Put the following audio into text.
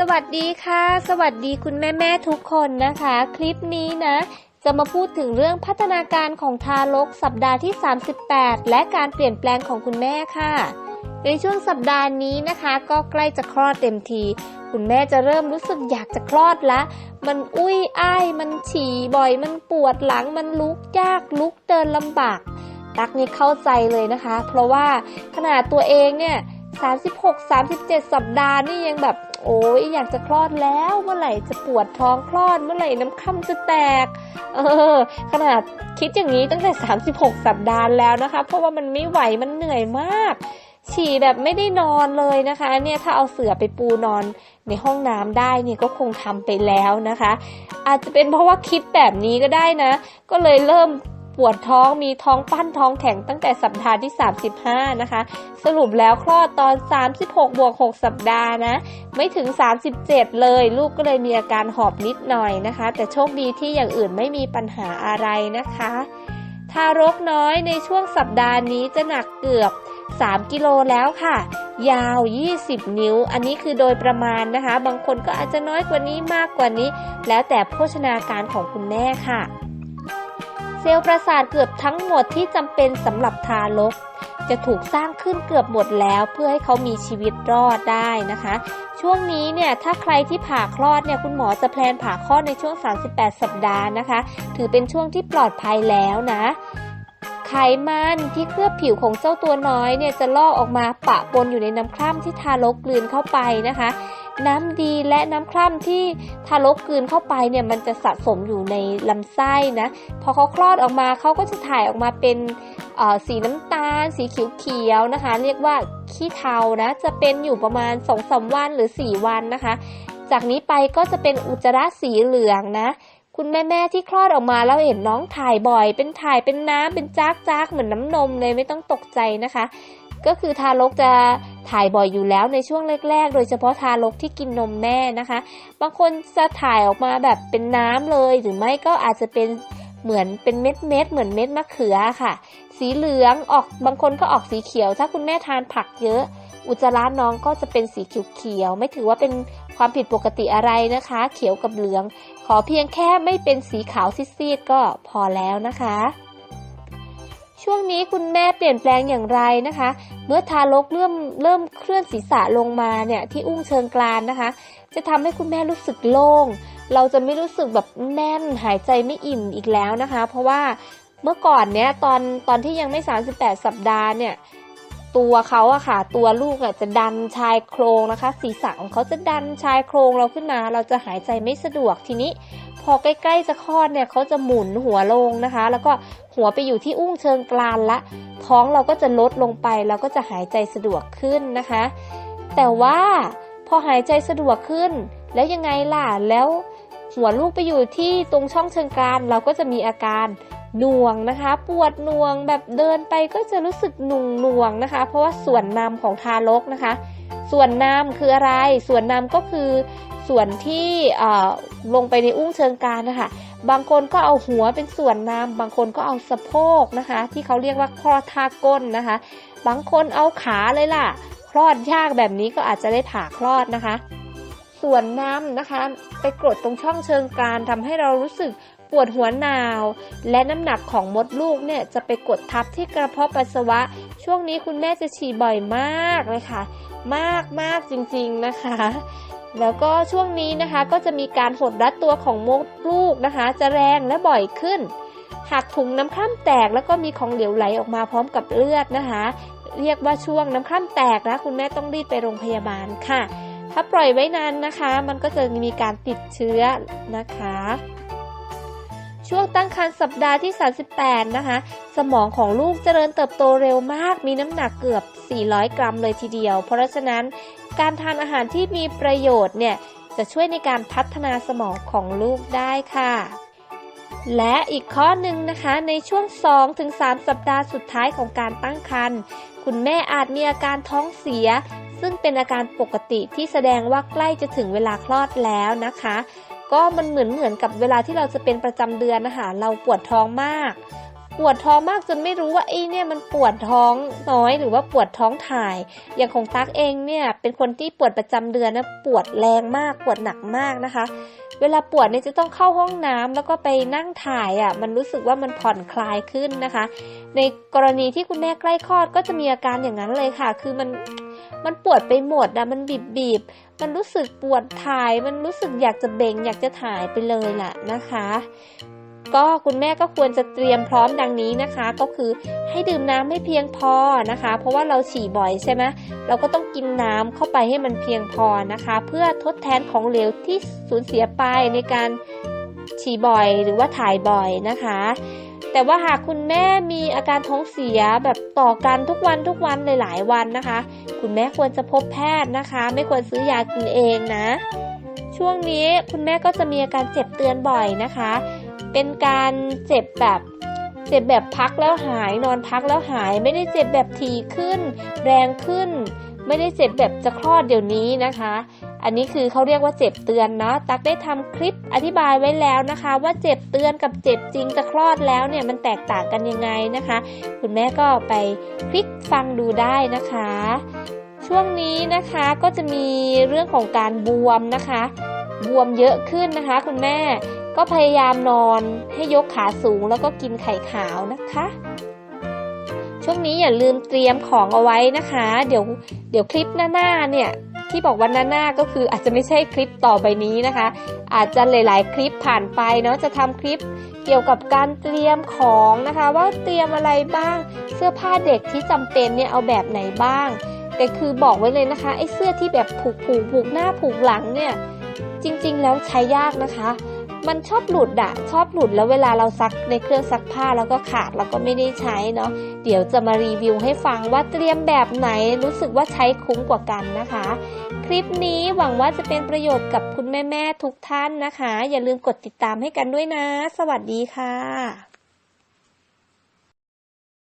สวัสดีค่ะ สวัสดีคุณแม่แม่ทุกคนนะคะ คลิปนี้นะ จะมาพูดถึงเรื่องพัฒนาการของทารกสัปดาห์ที่ 38 และการเปลี่ยนแปลงของคุณแม่ค่ะ ในช่วงสัปดาห์นี้นะคะ ก็ใกล้จะคลอดเต็มที คุณแม่จะเริ่มรู้สึกอยากจะคลอดละ มันอุ้ยอ้าย มันฉี่บ่อย มันปวดหลัง มันลุกยากลุกเดินลำบากตักนี่เข้าใจเลยนะคะ เพราะว่าขนาดตัวเองเนี่ย36 37 สัปดาห์นี่ยังแบบ โอ้ยอยากจะคลอดแล้วเมื่อไหร่จะปวดท้องคลอดเมื่อไหร่น้ำค่ำจะแตก เออ ขนาดคิดอย่างนี้ตั้งแต่ 36 สัปดาห์แล้วนะคะ เพราะว่ามันไม่ไหวมันเหนื่อยมาก ฉี่แบบไม่ได้นอนเลยนะคะ เนี่ยถ้าเอาเสือไปปูนอนในห้องน้ำได้เนี่ยก็คงทำไปแล้วนะคะ อาจจะเป็นเพราะว่าคิดแบบนี้ก็ได้นะ ก็เลยเริ่ม ปวดท้องมีท้องปั้นท้องแข็งตั้งแต่สัปดาห์ที่ 35 นะคะ สรุปแล้วคลอดตอน 36 บวก 6 สัปดาห์นะ ไม่ถึง 37 เลย ลูกก็เลยมีอาการหอบนิดหน่อยนะคะ แต่โชคดีที่อย่างอื่นไม่มีปัญหาอะไรนะคะ ทารกน้อยในช่วงสัปดาห์นี้จะหนักเกือบ 3 กิโลแล้วค่ะยาว 20 นิ้ว อันนี้คือโดยประมาณนะคะ บางคนก็อาจจะน้อยกว่านี้มากกว่านี้ แล้วแต่โภชนาการของคุณแม่ค่ะ ซลล์ประสาทเกือบทั้งหมดที่จำเป็นสำหรับทารก จะถูกสร้างขึ้นเกือบหมดแล้วเพื่อให้เขามีชีวิตรอดได้นะคะ ช่วงนี้เนี่ยถ้าใครที่ผ่าคลอดเนี่ยคุณหมอจะแพลนผ่าคลอดในช่วง 38 สัปดาห์นะคะ ถือเป็นช่วงที่ปลอดภัยแล้วนะไขมันที่เคลือบผิวของเจ้าตัวน้อยเนี่ยจะลอกออกมาปะปนอยู่ในน้ำคร่ำที่ทารกกลืนเข้าไปนะคะ น้ำดีและน้ำคร่ำที่ทารกกืนเข้าไปเนี่ยมันจะสะสมอยู่ในลำไส้นะ พอเขาคลอดออกมาเขาก็จะถ่ายออกมาเป็นสีน้ำตาล สีเขียวๆนะคะ เรียกว่าขี้เทานะ จะเป็นอยู่ประมาณ2อสวันหรือ 4 วันนะคะ จากนี้ไปก็จะเป็นอุจจาระสีเหลืองนะ คุณแม่ๆที่คลอดออกมาแล้วเห็นน้องถ่ายบ่อย เป็นถ่ายเป็นน้ำเป็นจากจากๆเหมือนน้ำนมเลยไม่ต้องตกใจนะคะ ก็คือทารกจะถ่ายบ่อยอยู่แล้วในช่วงแรก ๆ โดยเฉพาะทารกที่กินนมแม่นะคะ บางคนจะถ่ายออกมาแบบเป็นน้ำเลย หรือไม่ก็อาจจะเป็นเหมือนเป็นเม็ดเม็ดๆเหมือนเม็ดมะเขือค่ะ สีเหลืองออกบางคนก็ออกสีเขียว ถ้าคุณแม่ทานผักเยอะ อุจจาระน้องก็จะเป็นสีเขียวๆไม่ถือว่าเป็นความผิดปกติอะไรนะคะ เขียวกับเหลือง ขอเพียงแค่ไม่เป็นสีขาวซีดๆก็พอแล้วนะคะ ช่วงนี้คุณแม่เปลี่ยนแปลงอย่างไรนะคะ เมื่อทารกเริ่มเริ่มเคลื่อนศีรษะลงมาเนี่ยที่อุ้งเชิงกรานนะคะ จะทำให้คุณแม่รู้สึกโล่ง เราจะไม่รู้สึกแบบแน่นหายใจไม่อิ่มอีกแล้วนะคะ เพราะว่าเมื่อก่อนเนี้ยตอนตอนที่ยังไม่ 38 สัปดาห์เนี่ย ตัวเขาอะค่ะ ตัวลูกอะจะดันชายโครงนะคะ ศีรษะของเขาจะดันชายโครงเราขึ้นมา เราจะหายใจไม่สะดวกทีนี้ พอใกล้ๆจะคลอดเนี่ยเขาจะหมุนหัวลงนะคะ แล้วก็หัวไปอยู่ที่อุ้งเชิงกรานละ ท้องเราก็จะลดลงไปเราก็จะหายใจสะดวกขึ้นนะคะ แต่ว่าพอหายใจสะดวกขึ้น แล้วยังไงล่ะแล้วหัวลูกไปอยู่ที่ตรงช่องเชิงกรานเราก็จะมีอาการ หน่วงนะคะ ปวดหน่วงแบบเดินไปก็จะรู้สึกหนุ่งหน่วงนะคะ เพราะว่าส่วนนำของทารกนะคะ ส่วนนำคืออะไร ส่วนนำก็คือส่วนที่เอ่อลงไปในอุ้งเชิงกรานนะคะบางคนก็เอาหัวเป็นส่วนนำบางคนก็เอาสะโพกนะคะ ที่เขาเรียกว่าคลอดท่าก้นนะคะ บางคนเอาขาเลยล่ะ คลอดยากแบบนี้ก็อาจจะได้ผ่าคลอดนะคะ ส่วนน้ำนะคะ ไปกดตรงช่องเชิงกรานทำให้เรารู้สึกปวดหัวหนาว และน้ำหนักของมดลูกเนี่ยจะไปกดทับที่กระเพาะปัสสาวะ ช่วงนี้คุณแม่จะฉี่บ่อยมากเลยค่ะ มากมากจริงๆนะคะ แล้วก็ช่วงนี้นะคะก็จะมีการหดรัดตัวของมดลูกนะคะ จะแรงและบ่อยขึ้น หากถุงน้ำคร่ำแตกแล้วก็มีของเหลวไหลออกมาพร้อมกับเลือดนะคะ เรียกว่าช่วงน้ำคร่ำแตกนะคุณแม่ต้องรีบไปโรงพยาบาลค่ะ ถ้าปล่อยไว้นานนะคะ มันก็จะมีการติดเชื้อนะคะ ช่วงตั้งครรภ์สัปดาห์ที่ 38 นะคะ สมองของลูกเจริญเติบโตเร็วมาก มีน้ำหนักเกือบ 400 กรัมเลยทีเดียว เพราะฉะนั้นการทานอาหารที่มีประโยชน์เนี่ยจะช่วยในการพัฒนาสมองของลูกได้ค่ะ และอีกข้อหนึ่งนะคะในช่วง 2-3 สัปดาห์สุดท้ายของการตั้งครรภ์ คุณแม่อาจมีอาการท้องเสีย ซึ่งเป็นอาการปกติที่แสดงว่าใกล้จะถึงเวลาคลอดแล้วนะคะ ก็มันเหมือนเหมือนกับเวลาที่เราจะเป็นประจำเดือนนะคะเราปวดท้องมาก ปวดท้องมากจนไม่รู้ว่าไอ้เนี่ยมันปวดท้องน้อยหรือว่าปวดท้องถ่าย อย่างของตั๊กเองเนี่ยเป็นคนที่ปวดประจำเดือนนะปวดแรงมากปวดหนักมากนะคะ เวลาปวดเนี่ยจะต้องเข้าห้องน้ำแล้วก็ไปนั่งถ่ายอะ่ะมันรู้สึกว่ามันผ่อนคลายขึ้นนะคะ ในกรณีที่คุณแม่ใกล้คลอดก็จะมีอาการอย่างนั้นเลยค่ะ คือมันมันปวดไปหมดนะมันบีบบีบมันรู้สึกปวดถ่าย มันรู้สึกอยากจะเบ่งอยากจะถ่ายไปเลยล่ะนะคะ ก็คุณแม่ก็ควรจะเตรียมพร้อมดังนี้นะคะ ก็คือให้ดื่มน้ำให้เพียงพอนะคะ เพราะว่าเราฉี่บ่อยใช่ไหมเราก็ต้องกินน้ำเข้าไปให้มันเพียงพอนะคะ เพื่อทดแทนของเหลวที่สูญเสียไปในการฉี่บ่อยหรือว่าถ่ายบ่อยนะคะ แต่ว่าหากคุณแม่มีอาการท้องเสียแบบต่อกันทุกวันทุกวันหลายๆวันนะคะ คุณแม่ควรจะพบแพทย์นะคะ ไม่ควรซื้อยากินเองนะ ช่วงนี้คุณแม่ก็จะมีอาการเจ็บเตือนบ่อยนะคะ เป็นการเจ็บแบบเจ็บแบบพักแล้วหายนอนพักแล้วหาย ไม่ได้เจ็บแบบถี่ขึ้น แรงขึ้น ไม่ได้เจ็บแบบจะคลอดเดี๋ยวนี้นะคะ อันนี้คือเขาเรียกว่าเจ็บเตือนเนาะตักได้ทำคลิปอธิบายไว้แล้วนะคะ ว่าเจ็บเตือนกับเจ็บจริงจะคลอดแล้วเนี่ยมันแตกต่างกันยังไงนะคะ คุณแม่ก็ไปคลิกฟังดูได้นะคะ ช่วงนี้นะคะก็จะมีเรื่องของการบวมนะคะ บวมเยอะขึ้นนะคะ คุณแม่ก็พยายามนอนให้ยกขาสูงแล้วก็กินไข่ขาวนะคะ ช่วงนี้อย่าลืมเตรียมของเอาไว้นะคะ เดี๋ยวเดี๋ยวคลิปหน้าๆเนี่ยที่บอกว่าหน้าๆก็คืออาจจะไม่ใช่คลิปต่อไปนี้นะคะ อาจจะหลาย ๆ คลิปผ่านไปเนาะจะทำคลิปเกี่ยวกับการเตรียมของนะคะ ว่าเตรียมอะไรบ้าง เสื้อผ้าเด็กที่จำเป็นเนี่ยเอาแบบไหนบ้าง แต่คือบอกไว้เลยนะคะไอ้เสื้อที่แบบผูกผูกผูกหน้าผูกหลังเนี่ย จริงๆ แล้วใช้ยากนะคะ มันชอบหลุดอะชอบหลุดแล้วเวลาเราซักในเครื่องซักผ้าแล้วก็ขาดแล้วก็ไม่ได้ใช้เนาะเดี๋ยวจะมารีวิวให้ฟังว่าเตรียมแบบไหนรู้สึกว่าใช้คุ้มกว่ากันนะคะ คลิปนี้หวังว่าจะเป็นประโยชน์กับคุณแม่ ๆ ทุกท่านนะคะ อย่าลืมกดติดตามให้กันด้วยนะ สวัสดีค่ะ